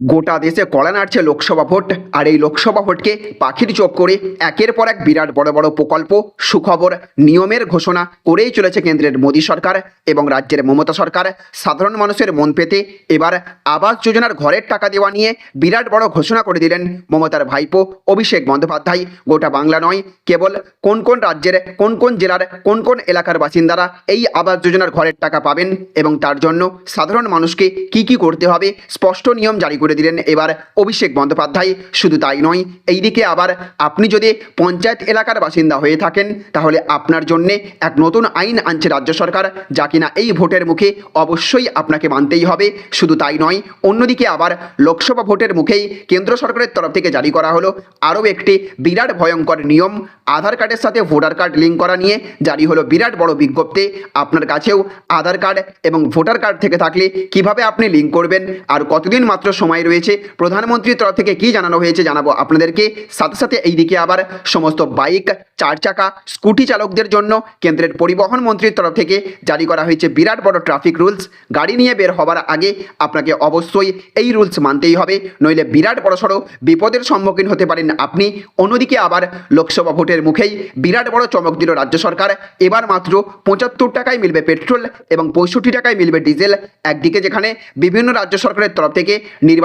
গোটা দেশে কড়া নাড়ছে লোকসভা ভোট, আর এই লোকসভা ভোটকে পাখির চোখ করে একের পর এক বিরাট বড় বড় প্রকল্প, সুখবর, নিয়মের ঘোষণা করেই চলেছে কেন্দ্রের মোদী সরকার এবং রাজ্যের মমতা সরকার। সাধারণ মানুষের মন পেতে এবার আবাস যোজনার ঘরের টাকা দেওয়া নিয়ে বিরাট বড় ঘোষণা করে দিলেন মমতার ভাইপো অভিষেক বন্দ্যোপাধ্যায়। গোটা বাংলা নয়, কেবল কোন কোন রাজ্যের, কোন কোন জেলার, কোন কোন এলাকার বাসিন্দারা এই আবাস যোজনার ঘরের টাকা পাবেন এবং তার জন্য সাধারণ মানুষকে কি কি করতে হবে, স্পষ্ট নিয়ম জারি করে দিলেন। এবার অভিষেক বন্দ্যোপাধ্যায় শুধু তাই নয়, এইদিকে আবার আপনি যদি পঞ্চায়েত এলাকার বাসিন্দা হয়ে থাকেন, তাহলে আপনার জন্যে এক নতুন আইন আনছে রাজ্য সরকার, যা কিনা এই ভোটের মুখে অবশ্যই আপনাকে মানতেই হবে। শুধু তাই নয়, অন্যদিকে আবার লোকসভা ভোটের মুখেই কেন্দ্র সরকারের তরফ থেকে জারি করা হলো আরও একটি বিরাট ভয়ঙ্কর নিয়ম। আধার কার্ডের সাথে ভোটার কার্ড লিঙ্ক করা নিয়ে জারি হলো বিরাট বড় বিজ্ঞপ্তি। আপনার কাছেও আধার কার্ড এবং ভোটার কার্ড থেকে থাকলে কীভাবে আপনি লিঙ্ক করবেন, আর কতদিন মাত্র সময় রয়েছে। প্রধানমন্ত্রীর তরফ থেকে কি জানানো হয়েছে জানাব আপনাদেরকে। সাথে সাথে এইদিকে আবার সমস্ত বাইক চার চাকা স্কুটি চালকদের জন্য কেন্দ্রের পরিবহন মন্ত্রীর তরফ থেকে জারি করা হয়েছে বিরাট বড় ট্রাফিক রুলস। গাড়ি নিয়ে বের হবার আগে আপনাকে অবশ্যই এই রুলস মানতেই হবে, নইলে বিরাট বড় সড়ো বিপদের সম্মুখীন হতে পারেন আপনি। অন্যদিকে আবার লোকসভা ভোটের মুখেই বিরাট বড় চমক দিল রাজ্য সরকার। এবার মাত্র পঁচাত্তর টাকায় মিলবে পেট্রোল এবং পঁয়ষট্টি টাকায় মিলবে ডিজেল। একদিকে যেখানে বিভিন্ন রাজ্য সরকারের তরফ থেকে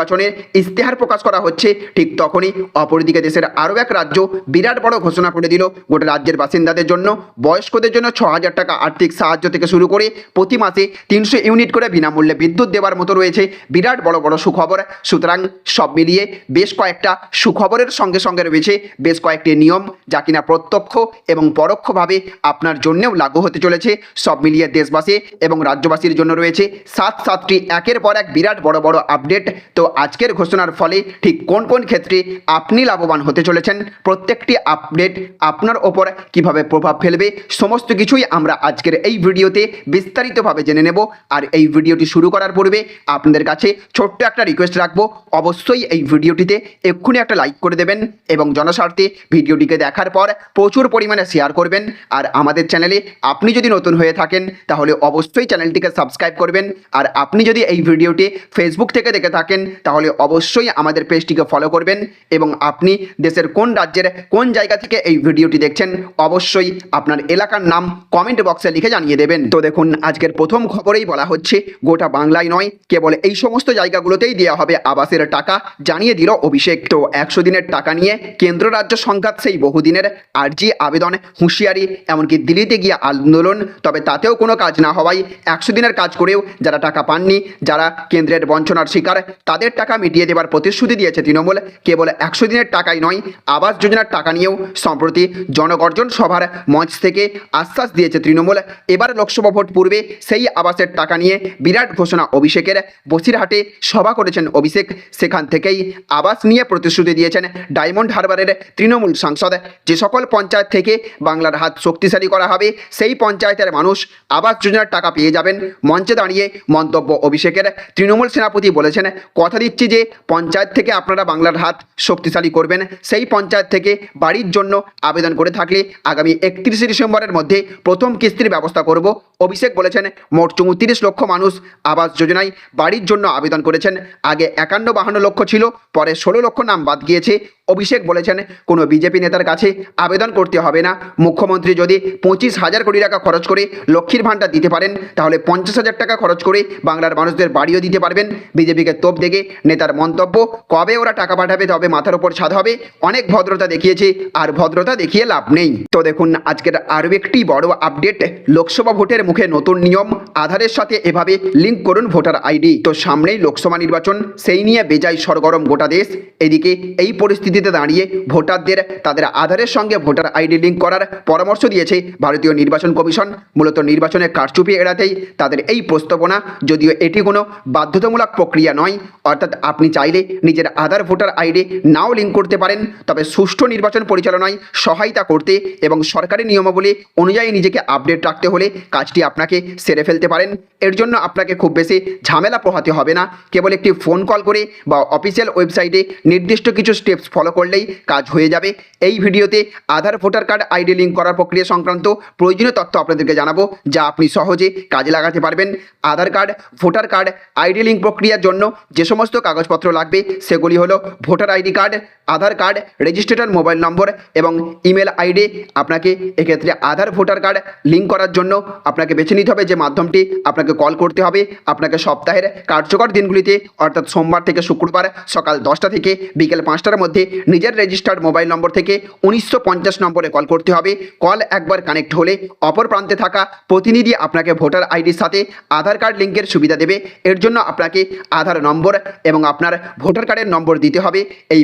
নির্বাচনের ইস্তেহার প্রকাশ করা হচ্ছে, ঠিক তখনই অপরদিকে দেশের আরও এক রাজ্য বিরাট বড় ঘোষণা করে দিল। গোটা রাজ্যের বাসিন্দাদের জন্য, বয়স্কদের জন্য ছ হাজার টাকা আর্থিক সাহায্য থেকে শুরু করে প্রতি মাসে তিনশো ইউনিট করে বিনামূল্যে বিদ্যুৎ দেওয়ার মতো রয়েছে বিরাট বড় বড় সুখবর। সুতরাং সব মিলিয়ে বেশ কয়েকটা সুখবরের সঙ্গে সঙ্গে রয়েছে বেশ কয়েকটি নিয়ম যা কিনা প্রত্যক্ষ এবং পরোক্ষভাবে আপনার জন্যেও লাগু হতে চলেছে। সব মিলিয়ে দেশবাসী এবং রাজ্যবাসীর জন্য রয়েছে সাত সাতটি একের পর এক বিরাট বড় বড় আপডেট। তো আজকের ঘোষণার ফলে ঠিক কোন কোন ক্ষেত্রে আপনি লাভবান হতে চলেছেন, প্রত্যেকটি আপডেট আপনার ওপর কীভাবে প্রভাব ফেলবে, সমস্ত কিছুই আমরা আজকের এই ভিডিওতে বিস্তারিতভাবে জেনে নেব। আর এই ভিডিওটি শুরু করার পূর্বে আপনাদের কাছে ছোট্ট একটা রিকোয়েস্ট রাখব। অবশ্যই এই ভিডিওটিতে এক্ষুনি একটা লাইক করে দেবেন এবং জনস্বার্থে ভিডিওটিকে দেখার পর প্রচুর পরিমাণে শেয়ার করবেন। আর আমাদের চ্যানেলে আপনি যদি নতুন হয়ে থাকেন, তাহলে অবশ্যই চ্যানেলটিকে সাবস্ক্রাইব করবেন। আর আপনি যদি এই ভিডিওটি ফেসবুক থেকে দেখে থাকেন তাহলে অবশ্যই আমাদের পেজটিকে ফলো করবেন এবং আপনি দেশের কোন রাজ্যের কোন জায়গা থেকে এই ভিডিওটি দেখছেন অবশ্যই আপনার এলাকার নাম কমেন্ট বক্সে লিখে জানিয়ে দেবেন। তো দেখুন, আজকের প্রথম খবরেই বলা হচ্ছে, গোটা বাংলায় নয়, কেবল এই সমস্ত জায়গাগুলোতেই দেওয়া হবে আবাসের টাকা, জানিয়ে দিল অভিষেক। তো একশো দিনের টাকা নিয়ে কেন্দ্র রাজ্য সংঘাত সেই বহুদিনের আর্জি, আবেদন, হুঁশিয়ারি, এমনকি দিল্লিতে গিয়ে আন্দোলন, তবে তাতেও কোনো কাজ না হওয়ায় একশো দিনের কাজ করেও যারা টাকা পাননি, যারা কেন্দ্রের বঞ্চনার শিকার, তাদের টাকা মিটিয়ে দেওয়ার প্রতিশ্রুতি দিয়েছে তৃণমূল। কেবল একশো দিনের টাকাই নয়, আবাস যোজনার টাকা নিয়েও সম্প্রতি জনগর্জন সভার মঞ্চ থেকে আশ্বাস দিয়েছে তৃণমূল। এবার লোকসভা ভোট পূর্বে সেই আবাসের টাকা নিয়ে বিরাট ঘোষণা অভিষেকের। বসিরহাটে সভা করেছেন অভিষেক। সেখান থেকেই আবাস নিয়ে প্রতিশ্রুতি দিয়েছেন ডায়মন্ড হারবারের তৃণমূল সাংসদ। যে সকল পঞ্চায়েত থেকে বাংলার হাত শক্তিশালী করা হবে, সেই পঞ্চায়েতের মানুষ আবাস যোজনার টাকা পেয়ে যাবেন। মঞ্চে দাঁড়িয়ে মন্তব্য অভিষেকের। তৃণমূল সেনাপতি বলেছেন, কথা দিচ্ছি যে পঞ্চায়েত থেকে আপনারা বাংলার হাত শক্তিশালী করবেন। সেই পঞ্চায়েত থেকে বাড়ির জন্য আবেদন করে থাকলে আগামী একত্রিশে ডিসেম্বরের মধ্যে প্রথম কিস্তির ব্যবস্থা করব। অভিষেক বলেছেন, মোট চৌত্রিশ লক্ষ মানুষ আবাস যোজনায় বাড়ির জন্য আবেদন করেছেন। আগে একান্ন বাহান্ন লক্ষ ছিল, পরে ষোলো লক্ষ নাম বাদ গিয়েছে। অভিষেক বলেছেন, কোনো বিজেপি নেতার কাছে আবেদন করতে হবে না। মুখ্যমন্ত্রী যদি পঁচিশ হাজার কোটি টাকা খরচ করে লক্ষ্মীর ভাণ্ডার দিতে পারেন, তাহলে পঞ্চাশ হাজার টাকা খরচ করে বাংলার মানুষদের বাড়িও দিতে পারবেন। বিজেপিকে তোপ দেখে নেতার মন্তব্য, কবে ওরা টাকা পাঠাবে তবে মাথার উপর ছাদ হবে, অনেক ভদ্রতা দেখিয়েছে, আর ভদ্রতা দেখিয়ে লাভ নেই। তো দেখুন, আজকের আরও একটি বড় আপডেট, লোকসভা ভোটের মুখে নতুন নিয়ম, আধারের সাথে এভাবে লিঙ্ক করুন ভোটার আইডি। তো সামনেই লোকসভা নির্বাচন, সেই নিয়ে বেজায় সরগরম গোটা দেশ, এদিকে এই পরিস্থিতিতে দাঁড়িয়ে ভোটারদের, তাদের আধারের সঙ্গে ভোটার আইডি লিঙ্ক করার পরামর্শ দিয়েছে ভারতীয় নির্বাচন কমিশন। মূলত নির্বাচনের কারচুপি এড়াতেই তাদের এই প্রস্তাবনা, যদিও এটি কোনো বাধ্যতামূলক প্রক্রিয়া নয়। অর্থাৎ আপনি চাইলে নিজের আধার, ভোটার আইডি নাও লিঙ্ক করতে পারেন, তবে সুষ্ঠু নির্বাচন পরিচালনায় সহায়তা করতে এবং সরকারি নিয়মাবলী অনুযায়ী নিজেকে আপডেট রাখতে হলে কাজটি আপনাকে সেরে ফেলতে পারেন। এর জন্য আপনাকে খুব বেশি ঝামেলা পোহাতে হবে না। কেবল একটি ফোন কল করে বা অফিসিয়াল ওয়েবসাইটে নির্দিষ্ট কিছু স্টেপস ফলো ফলো করলেই কাজ হয়ে যাবে। এই ভিডিওতে Aadhaar, voter card ID link করার প্রক্রিয়া সংক্রান্ত প্রয়োজনীয় তথ্য আপনাদেরকে জানাব, যা আপনি সহজে কাজে লাগাতে পারবেন। Aadhaar card, voter card ID link প্রক্রিয়ার জন্য যে সমস্ত কাগজপত্র লাগবে, সেগুলি হলো voter ID card Aadhaar card registration mobile number এবং ইমেল আইডি আপনাকে এক্ষেত্রে আধার ভোটার কার্ড লিঙ্ক করার জন্য আপনাকে বেছে নিতে হবে। যে মাধ্যমটি আপনাকে কল করতে হবে, আপনাকে সপ্তাহের কার্যকর দিনগুলিতে, অর্থাৎ সোমবার থেকে শুক্রবার সকাল দশটা থেকে বিকেল পাঁচটার মধ্যে নিজের রেজিস্টার্ড মোবাইল নম্বর থেকে উনিশশো পঞ্চাশ নম্বরে কল করতে হবে। কল একবার কানেক্ট হলে অপর প্রান্তে থাকা প্রতিনিধি আপনাকে ভোটার আইডির সাথে আধার কার্ড লিঙ্কের সুবিধা দেবে। এর জন্য আপনাকে আধার নম্বর এবং আপনার ভোটার কার্ডের নম্বর দিতে হবে। এই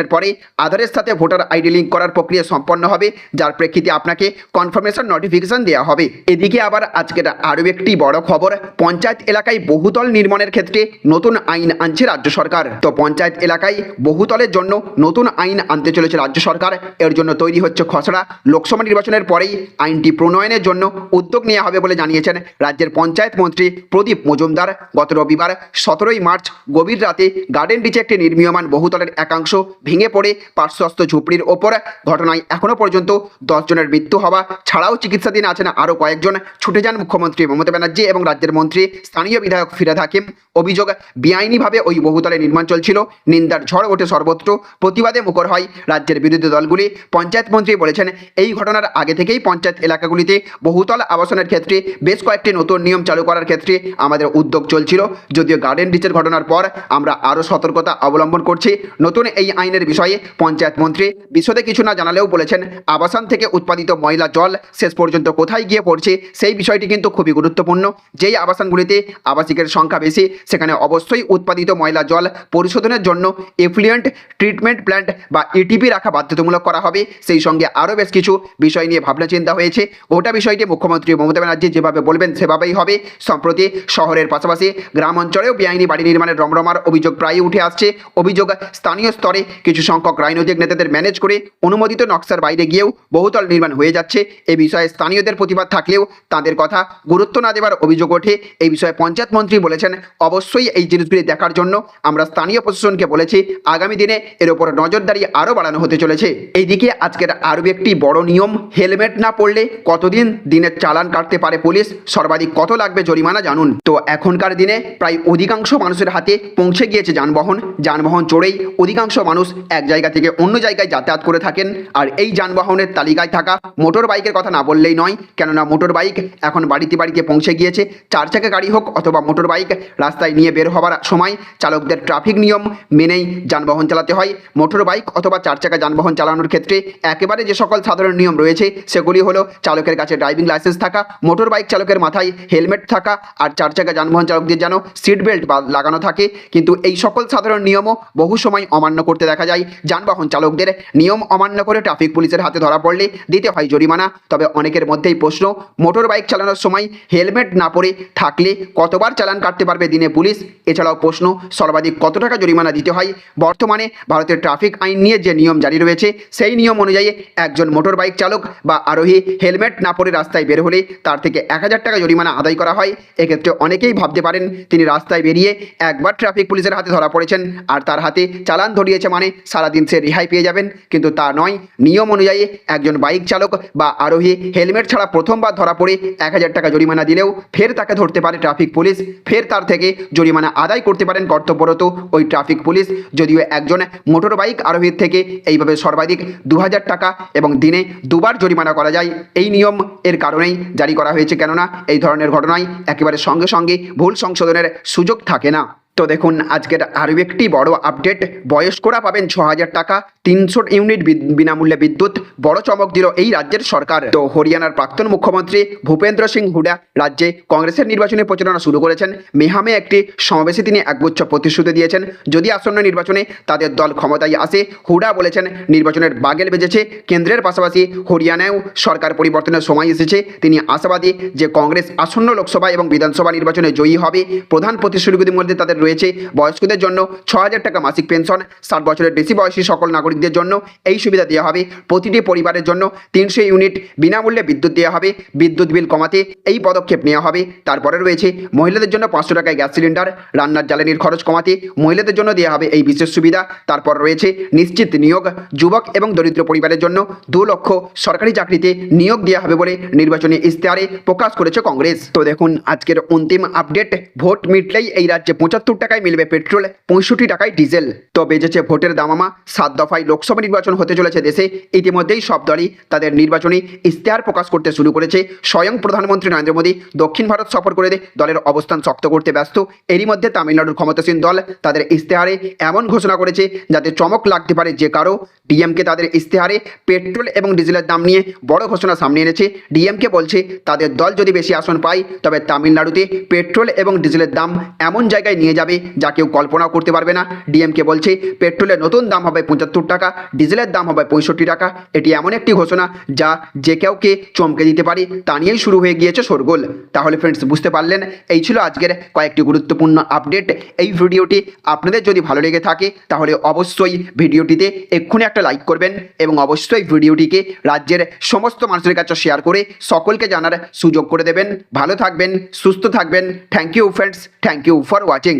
ভেরিফিকেশনের পরে আধারের সাথে ভোটার আইডি লিঙ্ক করার প্রক্রিয়া সম্পন্ন হবে, যার প্রেক্ষিতে আপনাকে কনফার্মেশন নোটিফিকেশন দেওয়া হবে। এদিকে আবার আজকের আরও একটি বড় খবর, পঞ্চায়েত এলাকায় বহুতল নির্মাণের ক্ষেত্রে নতুন আইন আনছে রাজ্য সরকার। তো পঞ্চায়েত এলাকায় বহুতলের জন্য নতুন আইন আনতে চলেছে রাজ্য সরকার। এর জন্য তৈরি হচ্ছে খসড়া। লোকসভা নির্বাচনের পরেই আইনটি প্রণয়নের জন্য উদ্যোগ নেওয়া হবে বলে জানিয়েছেন রাজ্যের পঞ্চায়েত মন্ত্রী প্রদীপ মজুমদার। গত রবিবার সতেরোই মার্চ গভীর রাতে গার্ডেন ডিচে একটি নির্মীয়মান বহুতলের একাংশ ভেঙে পড়ে পার্শ্বস্থ ঝুপড়ির ওপর। ঘটনায় এখনও পর্যন্ত দশজনের মৃত্যু হওয়া ছাড়াও চিকিৎসাধীন আছেন আরও কয়েকজন। ছুটে যান মুখ্যমন্ত্রী মমতা ব্যানার্জি এবং রাজ্যের মন্ত্রী স্থানীয় বিধায়ক ফিরাদ হাকিম। অভিযোগ, বেআইনিভাবে ওই বহুতলে নির্মাণ চলছিল। নিন্দার ঝড় ওঠে সর্বত্র। প্রতিবাদে মুখর হয় রাজ্যের বিরোধী দলগুলি। পঞ্চায়েত মন্ত্রী বলেছেন, এই ঘটনার আগে থেকেই পঞ্চায়েত এলাকাগুলিতে বহুতল আবাসনের ক্ষেত্রে বেশ কয়েকটি নতুন নিয়ম চালু করার ক্ষেত্রে আমাদের উদ্যোগ চলছিল। যদিও গার্ডেন ডিচের ঘটনার পর আমরা আরও সতর্কতা অবলম্বন করছি। নতুন এই আইনের বিষয়ে পঞ্চায়েত মন্ত্রী বিশদে কিছু না জানালেও বলেছেন, আবাসন থেকে উৎপাদিত ময়লা জল শেষ পর্যন্ত কোথায় গিয়ে পড়ছে সেই বিষয়টি কিন্তু খুবই গুরুত্বপূর্ণ। যেই আবাসনগুলিতে আবাসিকের সংখ্যা বেশি, সেখানে অবশ্যই উৎপাদিত ময়লা জল পরিশোধনের জন্য এফ্লুয়েন্ট ট্রিটমেন্ট প্ল্যান্ট বা ইটিপি রাখা বাধ্যতামূলক করা হবে। সেই সঙ্গে আরও বেশ কিছু বিষয় নিয়ে ভাবনা চিন্তা হয়েছে। গোটা বিষয়টি মুখ্যমন্ত্রী মমতা ব্যানার্জি যেভাবে বলবেন, সেভাবেই হবে। সম্প্রতি শহরের পাশাপাশি গ্রাম অঞ্চলেও বেআইনি বাড়ি নির্মাণের রমরমার অভিযোগ প্রায়ই উঠে আসছে। অভিযোগ স্থানীয় স্তরে কিছু সংখ্যক রাজনৈতিক নেতাদের ম্যানেজ করে অনুমোদিত নকশার বাইরে গিয়েও বহুতল নির্মাণ হয়ে যাচ্ছে। এ বিষয়ে স্থানীয়দের প্রতিবাদ থাকলেও তাদের কথা গুরুত্ব না দেওয়ার অভিযোগ ওঠে। এই বিষয়ে পঞ্চায়েত মন্ত্রী বলেছেন, অবশ্যই এই জিনিসগুলি দেখার জন্য আমরা স্থানীয় প্রশাসনকে বলেছি, আগামী দিনে এর উপর নজরদারি আরও বাড়ানো হতে চলেছে। এইদিকে আজকের আরও একটি বড় নিয়ম, হেলমেট না পড়লে কতদিন দিনের চালান কাটতে পারে পুলিশ? সর্বাধিক কত লাগবে জরিমানা জানুন। তো এখনকার দিনে প্রায় অধিকাংশ মানুষের হাতে পৌঁছে গিয়েছে যানবাহন। যানবাহন চড়েই অধিকাংশ মানুষ এক জায়গা থেকে অন্য জায়গায় যাতায়াত করে থাকেন। আর এই যানবাহনের তালিকায় থাকা মোটর বাইকের কথা না বললেই নয়, কেননা মোটর বাইক এখন বাড়িতে বাড়িতে পৌঁছে গিয়েছে। চার চাকা গাড়ি হোক অথবা মোটর বাইক রাস্তায় নিয়ে বের হওয়ার সময় চালকদের ট্রাফিক নিয়ম মেনেই যানবাহন চালাতে হয়। মোটর বাইক অথবা চার চাকা যানবাহন চালানোর ক্ষেত্রে একেবারে যে সকল সাধারণ নিয়ম রয়েছে, সেগুলি হলো চালকের কাছে ড্রাইভিং লাইসেন্স থাকা মোটর বাইক চালকের মাথায় হেলমেট থাকা, আর চার চাকা যানবাহন চালকদের যেন সিট বেল্ট লাগানো থাকে। কিন্তু এই সকল সাধারণ নিয়মও বহু সময় অমান্য করতে দেখা যায়। যানবাহন চালকদের নিয়ম অমান্য করে ট্রাফিক পুলিশের হাতে ধরা পড়লে দিতে হয় জরিমানা। তবে অনেকের মধ্যেই প্রশ্ন, মোটর বাইক চালানোর সময় হেলমেট না পরে থাকলে কতবার চালান কাটতে পারবে দিনে পুলিশ? এছাড়াও প্রশ্ন, সর্বাধিক কত টাকা জরিমানা দিতে হয়? বর্তমানে ভারতের ট্রাফিক আইন নিয়ে যে নিয়ম জারি রয়েছে, সেই নিয়ম অনুযায়ী একজন মোটর বাইক চালক বা আরোহী হেলমেট না পরে রাস্তায় বের হলে তার থেকে এক হাজার টাকা জরিমানা আদায় করা হয়। এক্ষেত্রে অনেকেই ভাবতে পারেন, তিনি রাস্তায় বেরিয়ে একবার ট্রাফিক পুলিশের হাতে ধরা পড়েছেন, আর তার হাতে চালান ধরিয়েছে মানে সারাদিন সে রেহাই পেয়ে যাবেন। কিন্তু তা নয়, নিয়ম অনুযায়ী একজন বাইক চালক বা আরোহী হেলমেট ছাড়া প্রথমবার ধরা পড়ে এক হাজার টাকা জরিমানা দিলেও ফের তাকে ধরতে পারে ট্রাফিক পুলিশ। ফের তার থেকে জরিমানা আদায় করতে পারেন কর্তব্যরত ওই ট্রাফিক পুলিশ। যদিও একজন মোটর বাইক আরোহীর থেকে এইভাবে সর্বাধিক দু হাজার টাকা এবং দিনে দুবার জরিমানা করা যায়, এই নিয়ম এর কারণেই জারি করা হয়েছে। কেননা এই ধরনের ঘটনায় একেবারে সঙ্গে সঙ্গে ভুল সংশোধনের সুযোগ থাকে না। তো দেখুন, আজকের আরও একটি বড় আপডেট বয়স্করা পাবেন ছ হাজার টাকা, তিনশো ইউনিট বিনামূল্যে বিদ্যুৎ, বড় চমক দিল এই রাজ্যের সরকার। তো হরিয়ানার প্রাক্তন মুখ্যমন্ত্রী ভূপেন্দ্র সিং হুডা রাজ্যে কংগ্রেসের নির্বাচনী প্রচারণা শুরু করেছেন। মেহামে একটি সমাবেশে তিনি একগুচ্ছ প্রতিশ্রুতি দিয়েছেন। যদি আসন্ন নির্বাচনে তাদের দল ক্ষমতায় আসে, হুডা বলেছেন নির্বাচনের বাগেল বেজেছে। কেন্দ্রের পাশাপাশি হরিয়ানায়ও সরকার পরিবর্তনের সময় এসেছে। তিনি আশাবাদী যে কংগ্রেস আসন্ন লোকসভা এবং বিধানসভা নির্বাচনে জয়ী হবে। প্রধান প্রতিশ্রুতিগুলির মধ্যে তাদের রয়েছে রয়েছে। বয়স্কদের জন্য ছ হাজার টাকা মাসিক পেনশন ষাট বছরের বেশি বয়সী সকল নাগরিকদের জন্য এই সুবিধা দেওয়া হবে। প্রতিটি পরিবারের জন্য তিনশো ইউনিট বিনামূল্যে বিদ্যুৎ দেওয়া হবে। বিদ্যুৎ বিল কমাতে এই পদক্ষেপ নেওয়া হবে। তারপরে রয়েছে মহিলাদের জন্য পাঁচশো টাকায় গ্যাস সিলিন্ডার, রান্নার জ্বালানির খরচ কমাতে মহিলাদের জন্য দেওয়া হবে এই বিশেষ সুবিধা। তারপর রয়েছে নিশ্চিত নিয়োগ, যুবক এবং দরিদ্র পরিবারের জন্য দু লক্ষ সরকারি চাকরিতে নিয়োগ দেওয়া হবে বলে নির্বাচনী ইশতেহারে প্রকাশ করেছে কংগ্রেস। তো দেখুন, আজকের অন্তিম আপডেট ভোট মিটলেই এই রাজ্যে পঁচাত্তর টাকায় মিলবে পেট্রোল, পঁয়ষট্টি টাকায় ডিজেল। তো বেজেছে ভোটের দামামা, সাত দফায় লোকসভা নির্বাচন হতে চলেছে দেশে, ইতিমধ্যেই সব দলই তাদের নির্বাচনী ইশতেহার প্রকাশ করতে শুরু করেছে। স্বয়ং প্রধানমন্ত্রী নরেন্দ্র মোদী দক্ষিণ ভারত সফর করে দলের অবস্থান শক্ত করতে ব্যস্ত। এরই মধ্যে তামিলনাড়ুর ক্ষমতাসীন দল তাদের ইশতেহারে এমন ঘোষণা করেছে যাতে চমক লাগতে পারে যে কারও। ডিএমকে তাদের ইশতেহারে পেট্রোল এবং ডিজেলের দাম নিয়ে বড় ঘোষণা সামনে এনেছে। ডিএমকে বলছে, তাদের দল যদি বেশি আসন পায়, তবে তামিলনাড়ুতে পেট্রোল এবং ডিজেলের দাম এমন জায়গায় নিয়ে যাবে, যা কেউ কল্পনাও করতে পারবে না। ডিএমকে বলছে, পেট্রোলের নতুন দাম হবে পঁচাত্তর টাকা, ডিজেলের দাম হবে পঁয়ষট্টি টাকা। এটি এমন একটি ঘোষণা যা যে কেউকে চমকে দিতে পারে, তা নিয়েই শুরু হয়ে গিয়েছে শোরগোল। তাহলে ফ্রেন্ডস বুঝতে পারলেন? এই ছিল আজকের কয়েকটি গুরুত্বপূর্ণ আপডেট এই ভিডিওটি আপনাদের যদি ভালো লেগে থাকে, তাহলে অবশ্যই ভিডিওটিতে এক্ষুনি একটা লাইক করবেন এবং অবশ্যই ভিডিওটিকে রাজ্যের সমস্ত মানুষের কাছে শেয়ার করে সকলকে জানার সুযোগ করে দেবেন। ভালো থাকবেন, সুস্থ থাকবেন। Thank you friends thank you for watching